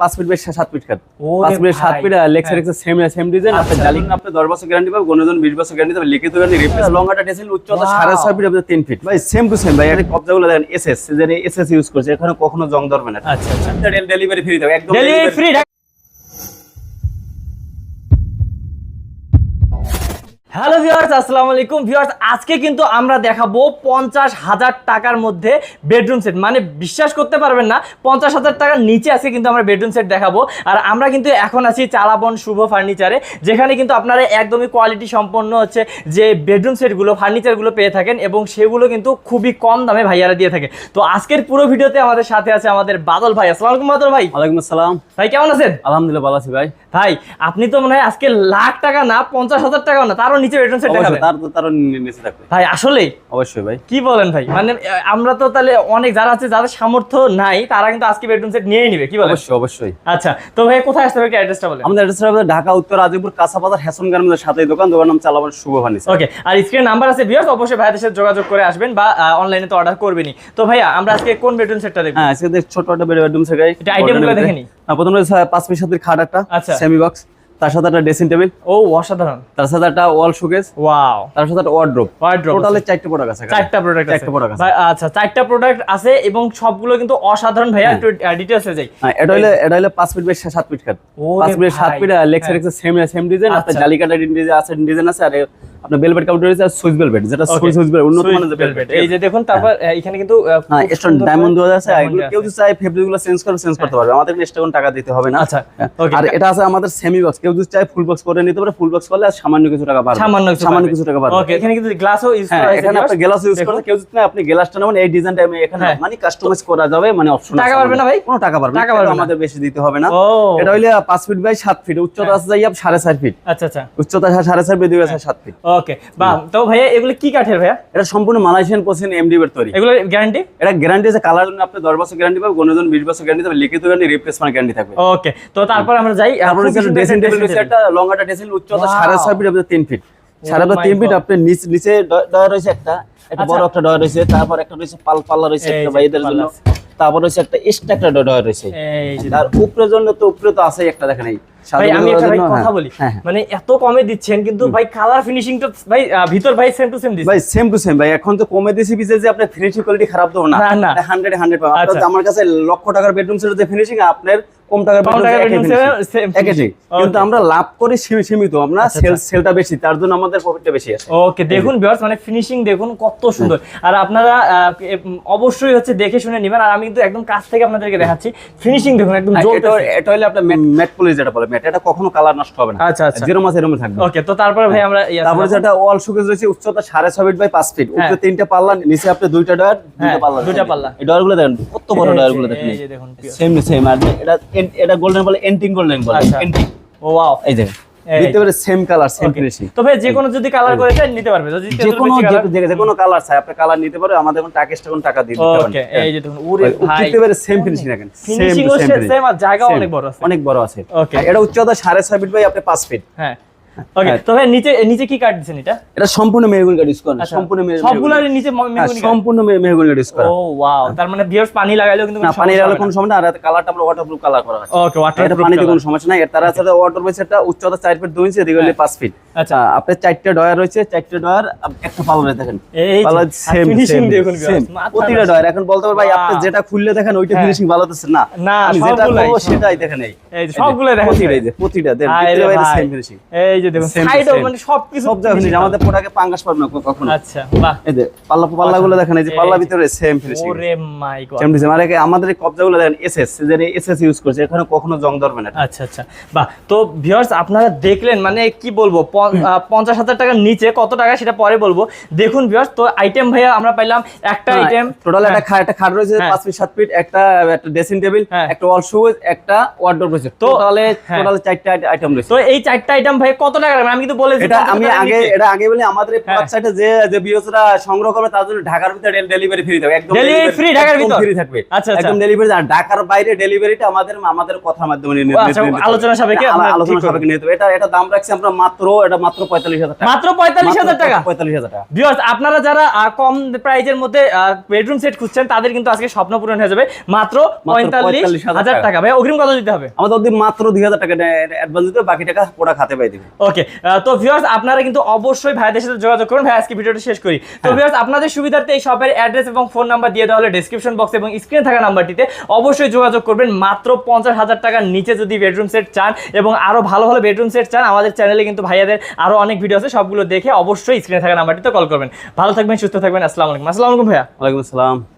পাঁচ feet by সাত fit খাট পাঁচ ফিট সাত ফিট লেক্স। সেম সেম ডিজাইন আপনার আচ্ছা। জালিং আপনি দশ বছর গ্যারান্টি পাবেন গণজন বিশ বছর গ্যারান্টি পাবেন লিখিত গ্যারান্টি রিপ্লেস উচ্চতা সাড়ে ছয় ফিট আপনার তিন ফিট ভাই সেম টু সেম ভাই এটা কবজাগুলো দেখেন এস যে এসএস ইউজ করছে এখানে কখনো জং ধরবে না। আচ্ছা আচ্ছা। ডেলিভারি ফ্রি থাকবে একদম ডেলিভারি ফ্রি হ্যালো ভিউয়ার্স আসসালামু আলাইকুম। ভিউয়ার্স আজকে কিন্তু আমরা দেখাবো পঞ্চাশ হাজার টাকার মধ্যে বেডরুম সেট মানে বিশ্বাস করতে পারবেন না পঞ্চাশ হাজার টাকার নিচে আজকে কিন্তু আমরা বেডরুম সেট দেখাবো। আর আমরা কিন্তু এখন আছি চালাবন শুভ ফার্নিচারে যেখানে কিন্তু আপনারা একদমই কোয়ালিটি সম্পন্ন হচ্ছে যে বেডরুম সেটগুলো ফার্নিচারগুলো পেয়ে থাকেন এবং সেগুলো কিন্তু খুবই কম দামে ভাইয়ারা দিয়ে থাকে। তো আজকের পুরো ভিডিওতে আমাদের সাথে আছে আমাদের বাদল ভাই। আসসালামু আলাইকুম বাদল ভাই। ওয়ালাইকুম আসসালাম। ভাই কেমন আছেন? আলহামদুলিল্লাহ ভালো আছি ভাই। ভাই আপনি তো মনে হয় আজকে লাখ টাকা না পঞ্চাশ হাজার টাকাও না তারও নিচে বেডরুম সেট দেখাবেন তার তো তারও নি- নিচে থাকবে। ভাই আসলে? অবশ্যই ভাই। কি বলেন ভাই? মানে আমরা তো তাহলে অনেক যারা আছে যাদের সামর্থ্য নাই তারা কিন্তু আজকে বেডরুম সেট নিয়েই নিবে কি বলেন? অবশ্যই অবশ্যই। আচ্ছা তো ভাই কোথায় আসতে হবে একটু অ্যাড্রেসটা বলেন। আমাদের অ্যাড্রেস হবে ঢাকা উত্তর কাঁচাবাজার গার্মেন্টের সাথে দোকান দোকান নাম চালাবার শুভ ফার্নিচার ওকে আর স্ক্রিনে নাম্বার আছে ভিউয়ার্স অবশ্যই ভাইয়াদের সাথে যোগাযোগ করে আসবেন বা অনলাইনে তো অর্ডার করবেনই। তো ভাইয়া আমরা আজকে কোন বেডরুম সেটটা দেখব? হ্যাঁ আজকে ছোট একটা বেডরুম সেগাই এটা item গুলো দেখে নিই। প্রথম পাঁচ পিস খাট একটা আচ্ছা। সেমি বক্স তার সাথে একটা ড্রেসিং টেবিল ও অসাধারণ। তার সাথে একটা ওয়াল শোকেস ওয়াও তার সাথে একটা ওয়ার্ড্রোপ ওয়ার্ড্রোপ টোটালে চারটি প্রোডাক্ট আছে। চারটা প্রোডাক্ট চারটি প্রোডাক্ট আছে। আচ্ছা চারটা প্রোডাক্ট আছে এবং সবগুলো কিন্তু অসাধারণ ভাইয়া। একটু ডিটেইলসে যাই। হ্যাঁ এটা হলো এটা হলো পাঁচ ফিট বাই সাত ফিট কাট ওরে পাঁচ ফিট সাত ফিট লেক্সার এক্স সেম সেম ডিজাইন আচ্ছা। জালিকাটা ডিজাইন আছে ডিজাইন আছে আর আপনার বেলভেট কাউন্টার সুইচ বেলভেট যেটা সুইচ বেলভেট উন্নত মানের বেলভেট এই যে দেখুন তারপর এখানে কিন্তু হ্যাঁ স্টোন ডায়মন্ড দেওয়া আছে এগুলো কেউ যদি চায় ফেব্রিকগুলো চেঞ্জ করবে চেঞ্জ করতে পারবে। আমাদের এক্সট্রা কোনো টাকা দিতে হবে না। আচ্ছা, হ্যাঁ। আর এটা আছে আমাদের সেমি বক্স কেউ যদি চায় ফুল বক্স করে নিতে পারে ফুল বক্স করলে সামান্য কিছু টাকা সামান্য সামান্য কিছু টাকা ওকে এখানে কিন্তু গ্লাসও ইউজ হ্যাঁ করা হয়েছে এখানে আপনি গ্লাস ইউজ কেউ যদি না আপনি গ্লাসটা নেবেন এই ডিজাইনটা আমি এখানে হ্যাঁ। মানে কাস্টমাইজ করা যাবে মানে অপশন টাকা পারবে না ভাই? কোনো টাকা পারবে টাকা। আমাদের বেশি দিতে হবে না। এটা হইলে পাঁচ ফিট বাই সাত ফিট উচ্চতা আছে যাই সাড়ে চার ফিট আচ্ছা আচ্ছা। উচ্চতা সাড়ে চার ফিট দুই আছে সাত ফিট ওকে বা তো ভাইয়া এগুলো কি কাঠের ভাইয়া? এটা সম্পূর্ণ মালয়েশিয়ান পসিন এমডি এর তৈরি। এগুলো গ্যারান্টি এটা গ্যারান্টি আছে কালার জন্য আপনি দশ বছর গ্যারান্টি পাবেন গণজন বিশ বছর গ্যারান্টি পাবেন লিখিত গ্যারান্টি রিপ্লেসমেন্ট গ্যারান্টি থাকবে। ওকে তো তারপর আমরা যাই তারপর ড্রেসিং টেবিল একটা লং একটা ড্রেসিং উচ্চতা Wow. সাড়ে ছয় ফিট আপনার তিন ফিট সাড়ে my তিন ফিট God. আপনার নিচ- নিচে ডয়া রয়েছে একটা একটা আচ্ছা। বড় একটা ডয়া রয়েছে তারপর একটা রয়েছে পাল পাল্লা রয়েছে একটা ভাইদের জন্য। তারপর রয়েছে একটা এক্সট্রা একটা ডয়া রয়েছে। তার উপরের জন্য তো উপরে তো আছেই একটা দেখেন এই। ভাই আমি একটা ভাই কথা হ্যাঁ। বলি হ্যাঁ, হ্যাঁ। মানে এত কমে দিচ্ছেন কিন্তু ভাই কালার ফিনিশিং তো ভাই ভিতর ভাই সেম টু সেম দিচ্ছে ভাই সেম টু সেম ভাই এখন তো কমে দিয়েছি বিশেষ যে আপনার ফিনিশিং কোয়ালিটি খারাপ দেবো না না, না। হান্ড্রেড হান্ড্রেড পাবেন আচ্ছা। আপনার আমার কাছে লক্ষ টাকার বেডরুম সেটের যে ফিনিশিং আপনার কম টাকার বেডরুম একই bedroom finishing। set same একই finishing। কিন্তু আমরা লাভ করি সীমিত আমরা আচ্ছা, সেল আচ্ছা। সেলটা বেশি তার জন্য আমাদের প্রফিটটা বেশি আসে ওকে দেখুন ভিউয়ার্স মানে ফিনিশিং দেখুন কত সুন্দর আর আপনারা অবশ্যই হচ্ছে দেখে শুনে নেবেন আর আমি কিন্তু একদম কাছ থেকে আপনাদেরকে দেখাচ্ছি ফিনিশিং দেখুন একদম এটা জ্বলতেছে। এটা হলে আপনার ম্যাট পলিশ যেটা বলে ম্যাট এটা কখনো কালার নষ্ট হবে না। আচ্ছা, আচ্ছা। জিরো মাস এরকম থাকবে। ওকে তো তারপরে ভাই আমরা তারপরে যেটা ওয়াল শোকেস রয়েছে উচ্চতা সাড়ে ছয় ফিট বাই ফিট উপরে। তিনটা পাল্লা নিচে আপনি দুইটা ডয়ার দুইটা হ্যাঁ, পাল্লা দুইটা পাল্লা। এই ডয়ারগুলো দেখেন কত বড় এই গুলো দেখেন। এই দেখুন সেম সেম আর এটা এটা গোল্ডেন বলে এন্টিং গোল্ডেন বলে। এন্টিং ওয়াও এই দেখেন দিতে পারে সেম কালার সেম ফিনিশিং তো ভাই যে কোনো যদি কালার করে চাই নিতে পারবে। যদি যে কোনো যে কোনো কালার চাই আপনি কালার নিতে পারে আমাদের কোনো টাকা এক্সট্রা টাকা টাকা দিতে পারেন ওকে এই যে দেখুন উরে ভাই। পারে সেম ফিনিশিং দেখেন। ফিনিশিং সেম আর জায়গা অনেক বড় আছে। অনেক বড় আছে। ওকে এটা উচ্চতা সাড়ে ছয় ফিট বাই আপনি 5 ফিট হ্যাঁ। ওকে হ্যাঁ। তো ভাই নিচে নিচে কি কাট দিছেন এটা? এটা সম্পূর্ণ মেহগুন কাঠ ইউজ করেন আচ্ছা, সম্পূর্ণ মেহগুন সবগুলোর নিচে হ্যাঁ, সম্পূর্ণ মেহগুন কাঠ ইউজ করা। ও ওয়াও তার মানে ভিউয়ার্স পানি লাগাইলেও কিন্তু পানি লাগালে কোনো সমস্যা না আর কালারটা আমরা ওয়াটারপ্রুফ কালার করা আছে। ওকে ওয়াটার এটা পানিতে কোনো সমস্যা নাই এর তার আছে ওয়াটার রয়েছে উচ্চতা চার ফিট দুই ইঞ্চি এদিকে হলে পাঁচ ফিট হ্যাঁ। আচ্ছা। আপনার চারটে ডয়ার রয়েছে চারটে ডয়ার একটা পাল্লা দেখেন। এই যে, সেম সেম দেখুন প্রতিটা ডয়ার এখন বলতে পারবে ভাই আপনি যেটা খুললে দেখেন ওইটা হ্যাঁ। ফিনিশিং ভালো হচ্ছে না না, আমি যেটা সবগুলাই, সেটাই দেখেন এই এই যে, দেখেন। প্রতিটা প্রতিটা ভিতরে সেম ফিনিশিং এই যে দেখুন Same to সাইডও same. মানে সবকিছু সব জায়গায় আমাদের প্রোডাক্টে পাঙ্গাস পাবে না কখনো। আচ্ছা বাহ। এই যে পাল্লা পাল্লাগুলো দেখেন এই যে পাল্লা ভিতরে সেম ফিনিশিং ওরে মাই গড। সেম ডিজাইন আর আমাদের এই কবজাগুলো দেখেন এসএস যে এসএস ইউজ করছে এখানে কখনো জং ধরবে না। আচ্ছা আচ্ছা বাহ। তো ভিউয়ার্স আপনারা দেখলেন মানে কি বলব প- আহ, পঞ্চাশ হাজার টাকার নিচে কত টাকা সেটা পরে বলব। দেখুন ভিউয়ার্স তো আইটেম ভাইয়া আমরা পাইলাম একটা আইটেম টোটাল একটা খাট একটা খাট রয়েছে হ্যাঁ। পাঁচ ফিট সাত ফিট একটা একটা ড্রেসিং টেবিল হ্যাঁ। একটা ওয়াল শুজ একটা ওয়ার্ডরোব রয়েছে। তো- টোটালে হ্যাঁ। টোটাল চারটা আইটেম রয়েছে। তো এই চারটা আইটেম ভাই কত কত টাকা? আমি কিন্তু বলেছি এটা আমি আগে এটা আগে বলি আমাদের হ্যাঁ। ওয়েবসাইটে যে যে সংগ্রহ করবে তার জন্য ঢাকার ভিতরে ডেলিভারি ফ্রি থাকবে একদম Delivery free ঢাকার ভিতর? ফ্রি থাকবে আচ্ছা, আচ্ছা। একদম ডেলিভারি আর ঢাকার বাইরে ডেলিভারিটা আমাদের আমাদের কথার মাধ্যমে আচ্ছা। আলোচনা সাপেক্ষে আলোচনা করবেন। সাপেক্ষে নিতে এটা এটা দাম রাখছি আমরা মাত্র এটা মাত্র পঁয়তাল্লিশ হাজার টাকা মাত্র পঁয়তাল্লিশ হাজার টাকা পঁয়তাল্লিশ হাজার টাকা ভিউয়ার্স আপনারা যারা কম প্রাইজের মধ্যে বেডরুম সেট খুঁজছেন তাদের কিন্তু আজকে স্বপ্ন পূরণ হয়ে যাবে মাত্র পঁয়তাল্লিশ 45,000 হাজার টাকা ভাই অগ্রিম কত দিতে হবে আমাদের ওদের মাত্র দুই হাজার টাকা অ্যাডভান্স দিতে বাকি টাকা পুরো খাতে পাই দিবে ওকে তো ভিউয়ার্স আপনারা কিন্তু অবশ্যই ভাইদের সাথে যোগাযোগ করুন। ভাই আজকে ভিডিওটা শেষ করি। তো হ্যাঁ। ভিউয়ার্স আপনাদের সুবিধার্থে এই শপের অ্যাড্রেস এবং ফোন নাম্বার দিয়ে দেওয়া হলে ডেসক্রিপশন বক্স এবং স্ক্রিনে থাকা নাম্বারটিতে অবশ্যই যোগাযোগ করবেন। মাত্র পঞ্চাশ হাজার টাকার নিচে যদি বেডরুম সেট চান এবং আরও ভালো ভালো বেডরুম সেট চান আমাদের চ্যানেলে কিন্তু ভাইয়াদের আরও অনেক ভিডিও আছে সবগুলো দেখে অবশ্যই স্ক্রিনে থাকা নাম্বারটিতে কল করবেন। ভালো থাকবেন সুস্থ থাকবেন। আসসালামু আলাইকুম। আসসালামু আলাইকুম ভাইয়া। ওয়ালাইকুম আসসালাম।